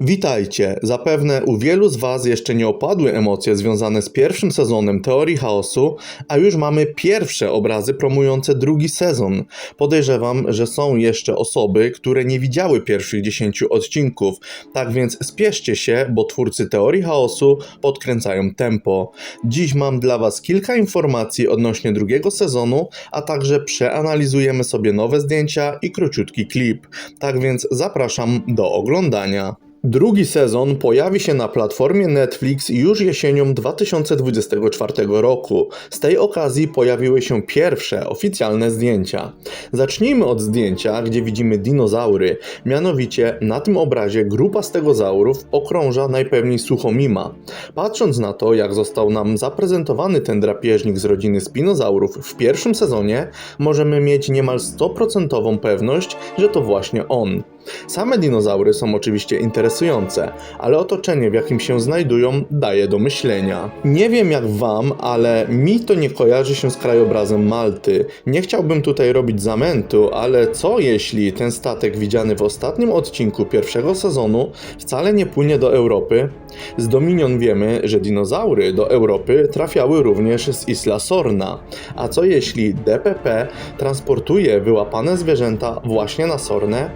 Witajcie! Zapewne u wielu z Was jeszcze nie opadły emocje związane z pierwszym sezonem Teorii Chaosu, a już mamy pierwsze obrazy promujące drugi sezon. Podejrzewam, że są jeszcze osoby, które nie widziały pierwszych 10 odcinków, tak więc spieszcie się, bo twórcy Teorii Chaosu podkręcają tempo. Dziś mam dla Was kilka informacji odnośnie drugiego sezonu, a także przeanalizujemy sobie nowe zdjęcia i króciutki klip. Tak więc zapraszam do oglądania. Drugi sezon pojawi się na platformie Netflix już jesienią 2024 roku. Z tej okazji pojawiły się pierwsze oficjalne zdjęcia. Zacznijmy od zdjęcia, gdzie widzimy dinozaury. Mianowicie na tym obrazie grupa stegozaurów okrąża najpewniej Suchomima. Patrząc na to, jak został nam zaprezentowany ten drapieżnik z rodziny spinozaurów w pierwszym sezonie, możemy mieć niemal 100% pewność, że to właśnie on. Same dinozaury są oczywiście interesujące, ale otoczenie, w jakim się znajdują, daje do myślenia. Nie wiem jak wam, ale mi to nie kojarzy się z krajobrazem Malty. Nie chciałbym tutaj robić zamętu, ale co jeśli ten statek widziany w ostatnim odcinku pierwszego sezonu wcale nie płynie do Europy? Z Dominion wiemy, że dinozaury do Europy trafiały również z Isla Sorna. A co jeśli DPP transportuje wyłapane zwierzęta właśnie na Sornę?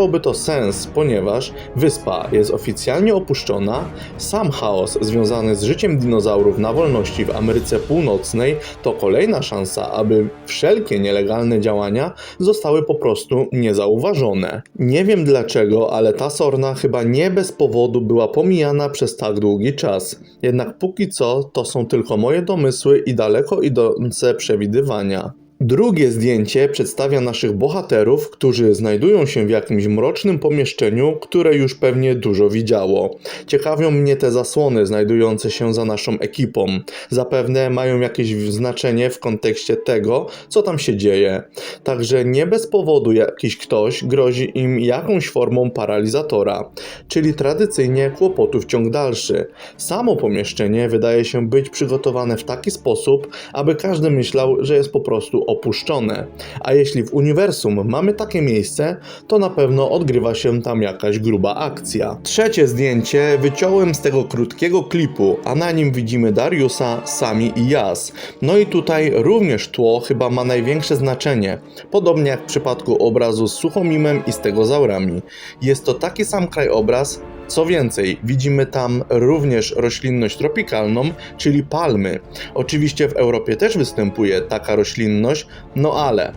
Miałoby to sens, ponieważ wyspa jest oficjalnie opuszczona, sam chaos związany z życiem dinozaurów na wolności w Ameryce Północnej to kolejna szansa, aby wszelkie nielegalne działania zostały po prostu niezauważone. Nie wiem dlaczego, ale ta Sorna chyba nie bez powodu była pomijana przez tak długi czas. Jednak póki co to są tylko moje domysły i daleko idące przewidywania. Drugie zdjęcie przedstawia naszych bohaterów, którzy znajdują się w jakimś mrocznym pomieszczeniu, które już pewnie dużo widziało. Ciekawią mnie te zasłony znajdujące się za naszą ekipą. Zapewne mają jakieś znaczenie w kontekście tego, co tam się dzieje. Także nie bez powodu jakiś ktoś grozi im jakąś formą paralizatora, czyli tradycyjnie kłopotów ciąg dalszy. Samo pomieszczenie wydaje się być przygotowane w taki sposób, aby każdy myślał, że jest po prostu opuszczone. A jeśli w uniwersum mamy takie miejsce, to na pewno odgrywa się tam jakaś gruba akcja. Trzecie zdjęcie wyciąłem z tego krótkiego klipu, a na nim widzimy Dariusa, Sami i Jas. No i tutaj również tło chyba ma największe znaczenie, podobnie jak w przypadku obrazu z Suchomimem i stegozaurami. Jest to taki sam krajobraz, co więcej, widzimy tam również roślinność tropikalną, czyli palmy. Oczywiście w Europie też występuje taka roślinność, no ale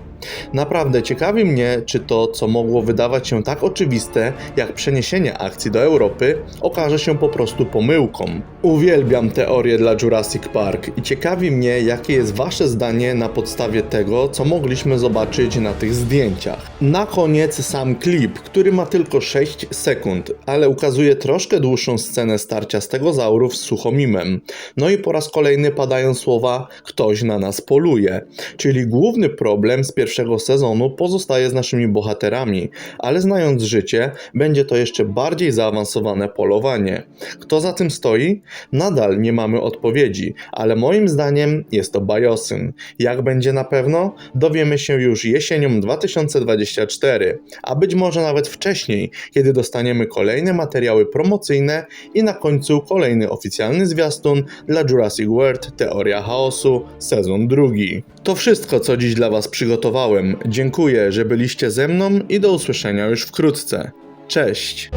Naprawdę ciekawi mnie, czy to, co mogło wydawać się tak oczywiste, jak przeniesienie akcji do Europy, okaże się po prostu pomyłką. Uwielbiam teorię dla Jurassic Park i ciekawi mnie, jakie jest Wasze zdanie na podstawie tego, co mogliśmy zobaczyć na tych zdjęciach. Na koniec sam klip, który ma tylko 6 sekund, ale ukazuje troszkę dłuższą scenę starcia stegozaurów z suchomimem. No i po raz kolejny padają słowa ktoś na nas poluje, czyli główny problem z pierwszego sezonu pozostaje z naszymi bohaterami, ale znając życie, będzie to jeszcze bardziej zaawansowane polowanie. Kto za tym stoi? Nadal nie mamy odpowiedzi, ale moim zdaniem jest to Biosyn. Jak będzie na pewno? Dowiemy się już jesienią 2024, a być może nawet wcześniej, kiedy dostaniemy kolejne materiały promocyjne i na końcu kolejny oficjalny zwiastun dla Jurassic World Teoria Chaosu sezon drugi. To wszystko, co dziś dla Was przygotowałem. Dziękuję, że byliście ze mną i do usłyszenia już wkrótce. Cześć!